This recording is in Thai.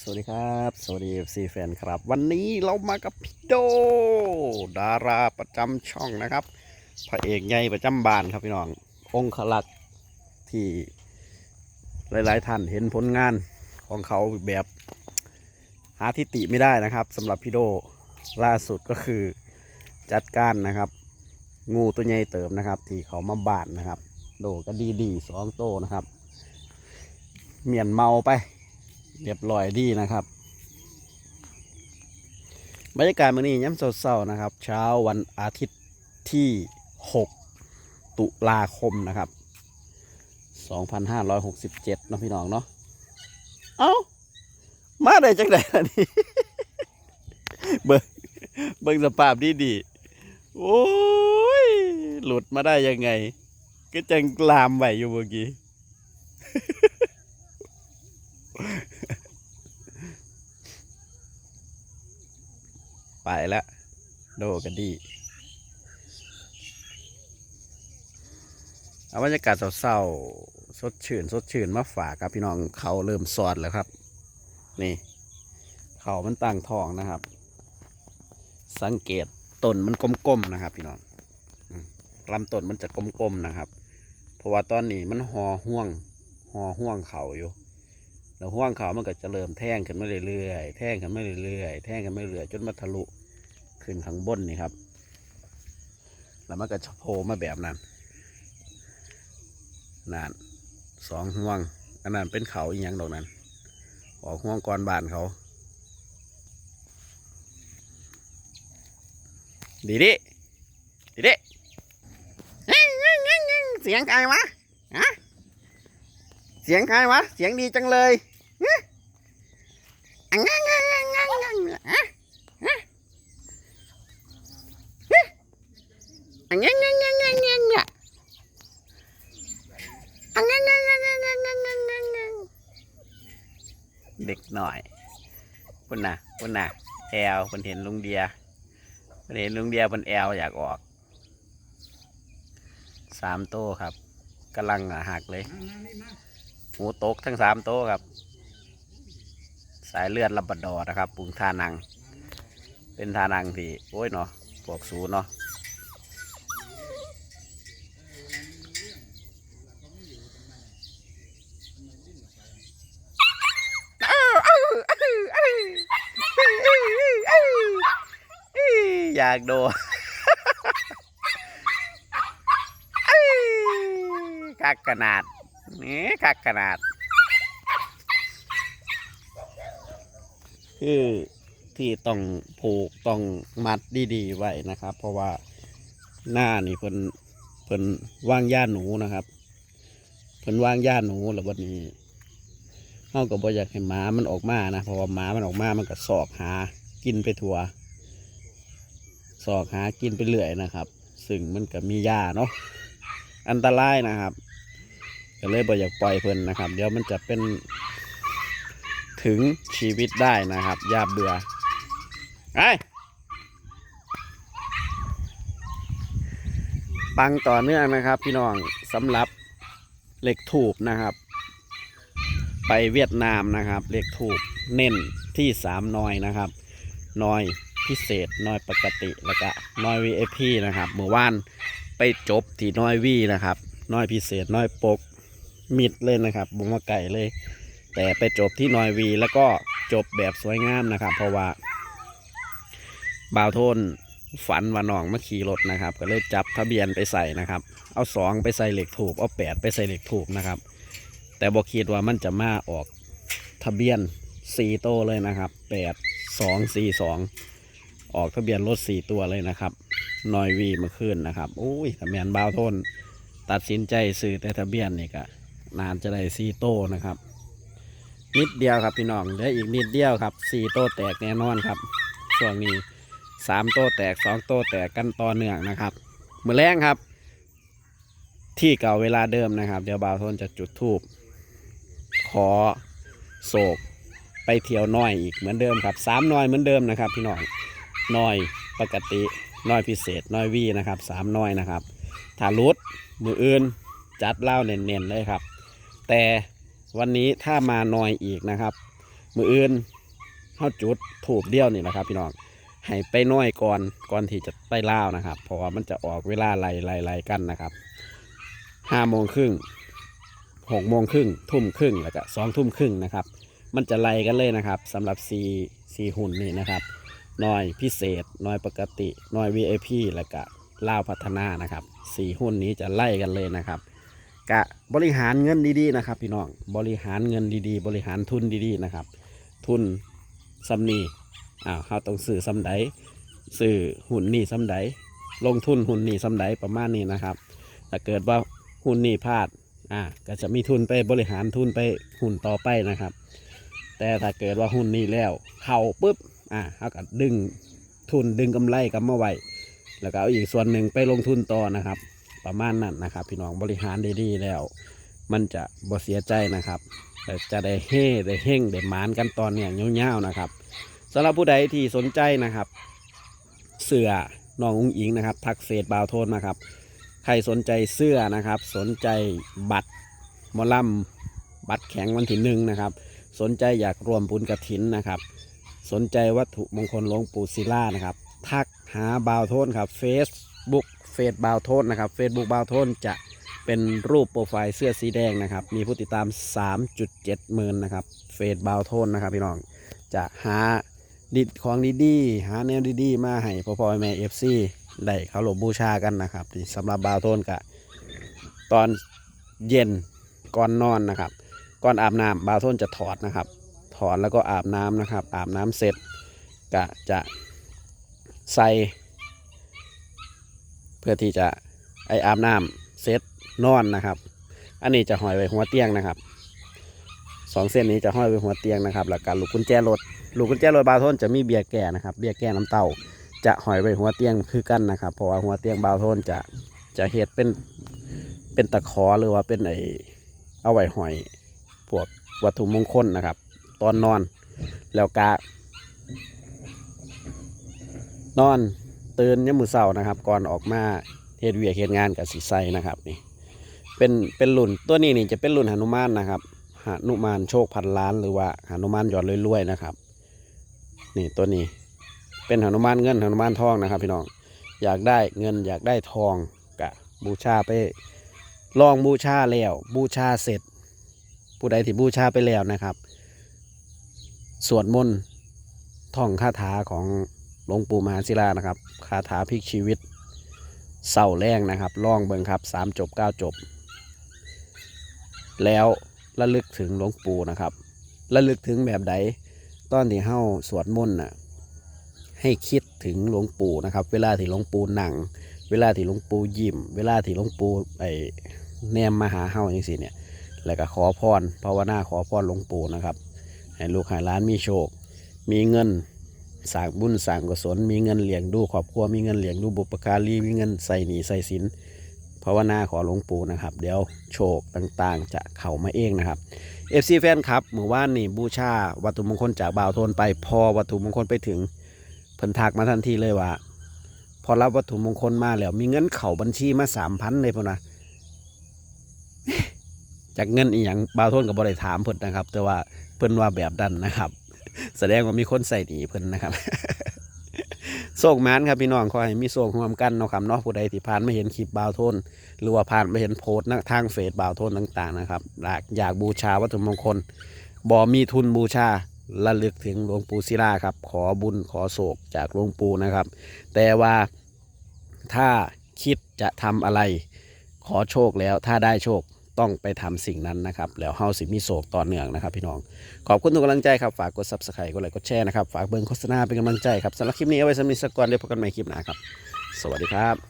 สวัสดีครับ สวัสดี FC แฟนครับ วันนี้เรามากับพี่โด ดาราประจำช่องนะครับ พระเอกใหญ่ประจำบ้านครับพี่น้อง องคลักษ์ที่หลายๆท่านเห็นผลงานของเขาแบบหาทิติไม่ได้นะครับสำหรับพี่โดล่าสุดก็คือจัดการนะครับ งูตัวใหญ่เติมนะครับ ที่เขามาบ้านนะครับ โดก็ดีดีๆสองโตนะครับ เมียนเมาไป เรียบร้อยดีนะครับ บรรยากาศมื้อนี้ย้ำเศร้าๆนะครับ เช้าวันอาทิตย์ที่ 6 ตุลาคมนะครับ 2567 เนาะพี่น้องเนาะเอ้า มาได้จังไดล่ะนี่เบิ่งเบิ่งสภาพดีดีโอ้ย หลุดมาได้ยังไง ก็จังลามไหวอยู่เมื่อกี้ ไปแล้ว โดกันดี เอาบรรยากาศเศร้าๆสดชื่น สดชื่นมาฝากครับพี่น้องเขาเริ่มสอดแล้วครับ นี่ เขามันตั้งทองนะครับ สังเกตต้นมันกลมๆนะครับ พี่น้องลำต้นมันจะกลมๆนะครับ เพราะว่าตอนนี้มันห่อห่วงห่อห่วงเขาอยู่ แล้วห่วงเขามันก็จะเริ่มแท่งขึ้นมาเรื่อยๆ แท่งขึ้นมาเรื่อยๆ แท่งขึ้นมาเรื่อยๆ จนมาทะลุขึ้นข้างบนนี่ครับ แล้วมันก็จะโผล่มาแบบนั้นนั่นสองห่วง อันนั้นเป็นเขาอีกอย่างดอกนั้น ออกห่วงก่อนบานเขา ดีดิ ดีดิเสียงใครวะ ฮะ เสียงใครวะ เสียงดีจังเลย อังงังงังงังงังงังฮะฮะฮะอังงังงังงังงังงังงังอังงังงังงังงังงังงังงังงังงังเด็กหน่อยคุณน่ะคุณน่ะแอลคุณเห็นลุงเดียคุณเห็นลุงเดียบนแอลอยากออกสามโต้ครับกำลังอะหักเลย หูตกทั้งสามโต้ครับ สายเลือดลับบดอร์นะครับปรุงทานัง เป็นทานังที่โอ้ยเนาะพวกสูเนาะอยากโดนคักขนาดนี่คักขนาด คือที่ต้องผูกต้องมัดดีๆไว้นะครับ เพราะว่าหน้านี่เพิ่นเพิ่นว่างย่าหนูนะครับเพิ่นว่างย่าหนูแล้ววันนี้เฮาก็บ่อยากให้หมามันออกมานะเพราะว่าหมามันออกมามันก็สอกหากินไปทั่วสอกหากินไปเรื่อยนะครับ ซึ่งมันก็มีหญ้าเนาะอันตรายนะครับ ก็เลยบ่อยากปล่อยเพิ่นนะครับ เดี๋ยวมันจะเป็น ถึงชีวิตได้นะครับอย่าเบื่อไอปังต่อเนื่องนะครับ พี่น้องสำหรับเหล็กถูบนะครับ ไปเวียดนามนะครับเหล็กถูบเน้นที่สามนอยนะครับนอยพิเศษนอยปกติแล้วก็นอย VIP นะครับเมื่อวานไปจบที่น้อยวีนะครับน้อยพิเศษน้อยปกมิดเลยนะครับบุงมาไก่เลย แต่ไปจบที่นอยวีแล้วก็จบแบบสวยงามนะครับ เพราะว่าบ่าวโทนฝันว่าน้องมาขี่รถนะครับ ก็เลยจับทะเบียนไปใส่นะครับ เอาสองไปใส่เหล็กถูกเอาแปดไปใส่เหล็กถูกนะครับ แต่บอกคิดว่ามันจะมาออกทะเบียนสี่โตวเลยนะครับแปดสองสี่สองออกทะเบียนรถสี่ตัวเลยนะครับนอยวีเมื่อคืนนะครับอุ้ยทะเบียนบ่าวโทนตัดสินใจซื้อแต่ทะเบียนนี่ก็นานจะได้ซีโตนะครับ นิดเดียวครับพี่น้องเหลืออีกนิดเดียวครับสี่โตแตกแน่นอนครับช่วงนี้สามโตแตกสองโตแตกกันต่อเนื่องนะครับมือแรงครับ ที่เก่าเวลาเดิมนะครับ เดี๋ยวบ่าวทนจะจุดทูบขอโศกไปเที่ยวน้อยอีกเหมือนเดิมครับสามน้อยเหมือนเดิมนะครับ พี่น้องน้อยปกติน้อยพิเศษน้อยวีนะครับสามน้อยนะครับถ้ารุดมืออื่นจัดเหล้าเน้นๆเลยครับ แต่ วันนี้ถ้ามาหน้อยอีกนะครับ มืออื่นเฮาจุดถูกเดียวนี่นะครับ พี่น้องให้ไปน้อยก่อนก่อนที่จะไปล่าวนะครับ เพราะว่ามันจะออกเวลาไล่ไล่ไล่กันนะครับห้าโมงครึ่งหกโมงครึ่งทุ่มครึ่งแล้วก็สองทุ่มครึ่งนะครับ มันจะไล่กันเลยนะครับสำหรับซีซีหุ่นนี่นะครับน้อยพิเศษน้อยปกติน้อย VIP แล้วก็ล่าวพัฒนานะครับสีหุ้นนี้จะไล่กันเลยนะครับ กะบริหารเงินดีๆนะครับ พี่น้องบริหารเงินดีๆ บริหารทุนดีๆนะครับ ทุนซ้ำนีอ้าวเราต้องซื้อซ้ำใดซื้อหุ่นนี่ซ้ำใดลงทุนหุ่นนี่ซ้ำใดประมาณนี้นะครับ ถ้าเกิดว่าหุ่นนี่พลาดอ่าก็จะมีทุนไปบริหารทุนไปหุ่นต่อไปนะครับ แต่ถ้าเกิดว่าหุ้นนี่แล้วเข้าปุ๊บอ่าเขาก็ดึงทุนดึงกำไรกลับมาไว้แล้วก็เอาอีกส่วนหนึ่งไปลงทุนต่อนะครับ ประมาณนั้นนะครับ พี่น้องบริหารดีๆแล้ว มันจะบ่เสียใจนะครับแต่จะได้เฮ่ได้เฮ่งได้หมานกันตอนเนี่ยยวๆนะครับสำหรับผู้ใดที่สนใจนะครับ เสื้อน้องอุ้งอิงนะครับทักเฟซบาวโทนนะครับ ใครสนใจเสื้อนะครับ สนใจบัตรมอลัมบัตรแข็งวันที่หนึ่งนะครับ สนใจอยากรวมบุญกระถินนะครับ สนใจวัตถุมงคลหลวงปู่ศิลานะครับ ทักหาบาวโทนครับ Facebook ฟซบาวโทนนะครับ Facebook บาวโทนจะเป็นรูปโปรไฟล์เสื้อสีแดงนะครับ มีผู้ติดตาม 3.7หมื่นนะครับเฟซบาวโทนนะครับพี่น้องจะหาดิดของดีๆหาแนวดีๆ มาให้พ่อพ่อแม่เอฟซีได้เขาหลบบูชากันนะครับสำหรับบาวโทนกะตอนเย็นก่อนนอนนะครับ ก่อนอาบน้ำบาวโทนจะถอดนะครับ ถอนแล้วก็อาบน้ำนะครับ อาบน้ำเสร็จก็จะใส่ พื่อที่จะไออาบน้ำเสร็จนอนนะครับ อันนี้จะห้อยไว้หัวเตียงนะครับสองเส้นนี้จะห้อยไว้หัวเตียงนะครับแล้วก็ลูกกุญแจรถลูกกุญแจรถบาวโทนจะมีเบียร์แก่นะครับ เบียร์แก่น้ำเต้าจะห้อยไว้หัวเตียงคือกันนะครับ เพราะว่าหัวเตียงบาวโทนจะจะเฮ็ดเป็นเป็นตะขอหรือว่าเป็นไอเอาไว้ห้อยพวกวัตถุมงคลนะครับ ตอนนอนแล้วกะนอน ตื่นยามมือเสานะครับ ก่อนออกมาเฮ็ดเวียกเฮ็ดงานกับสีใสนะครับนี่เป็นเป็นรุ่นตัวนี้นี่จะเป็นรุ่นหนุมานนะครับหนุมานโชคพันล้านหรือว่าหนุมานยอดรวยๆนะครับ นี่ตัวนี้ เป็นหนุมานเงินหนุมานทองนะครับ พี่น้องอยากได้เงินอยากได้ทองกะบูชาไปลองบูชาแล้วบูชาเสร็จ ผู้ใดที่บูชาไปแล้วนะครับสวดมนต์ท่องคาถาของ หลวงปู่มหาศิลานะครับคาถาพลิกชีวิตเศร้าแรงนะครับล่องเบิงครับสามจบเก้าจบ แล้วระลึกถึงหลวงปู่นะครับระลึกถึงแบบใดตอนที่เฮ้าสวดมนต์น่ะให้คิดถึงหลวงปู่นะครับ เวลาที่หลวงปู่นั่งเวลาที่หลวงปู่ยิ้ม เวลาที่หลวงปู่ไอแนมมาหาเฮ้าอย่างสิเนี่ยแล้วก็ขอพรภาวนาขอพรหลวงปู่นะครับให้ลูกห้หล้านมีโชค มีเงิน สร้างบุญสร้างกุศลมีเงินเลี้ยงดูครอบครัวมีเงินเลี้ยงดูบุปการีมีเงินใส่หนีใส่สินภาวนาขอหลวงปู่นะครับ เดี๋ยวโชคต่างๆ จะเข้ามาเองนะครับเอฟซีแฟนครับเมื่อวานนี่บูชาวัตถุมงคลจากบ่าวโทนไปพอวัตถุมงคลไปถึงเพิ่นทักมาทันทีเลยว่า พอรับวัตถุมงคลมาแล้ว มีเงินเข่าบัญชีมาสามพันเลยพ่นนะจากเงินอีหยังบาวโทนกับบริถามเพิ่นนะครับ แต่ว่าเพิ่นว่าแบบดันนะครับ แสดงว่ามีคนใส่หนีเพิ่นนะครับโศกมานครับพี่น้องขอให้มีโศกร่วมกันเนาะครับเนาะผู้ใดที่ผ่านไม่เห็นคลิปบาวทนหรือว่าผ่านไปเห็นโพสต์ทางเฟซบาวทนต่างๆนะครับอยากบูชาวัตถุมงคลบ่มีทุนบูชาระลึกถึงหลวงปู่ศิลาครับ ขอบุญขอโศกจากหลวงปู่นะครับ แต่ว่าถ้าคิดจะทำอะไร ขอโชคแล้วถ้าได้โชค ต้องไปทำสิ่งนั้นนะครับ แล้วเฮาสิมีโศกต่อเนื่องนะครับ พี่น้อง ขอบคุณทุกกำลังใจครับ ฝากกด subscribe กดไลค์กดแชร์นะครับ ฝากเบิ่งโฆษณาเป็นกำลังใจครับสำหรับคลิปนี้เอาไว้สำหรับสกก่อนเดี๋ยวพบกันใหม่คลิปหน้าครับ สวัสดีครับ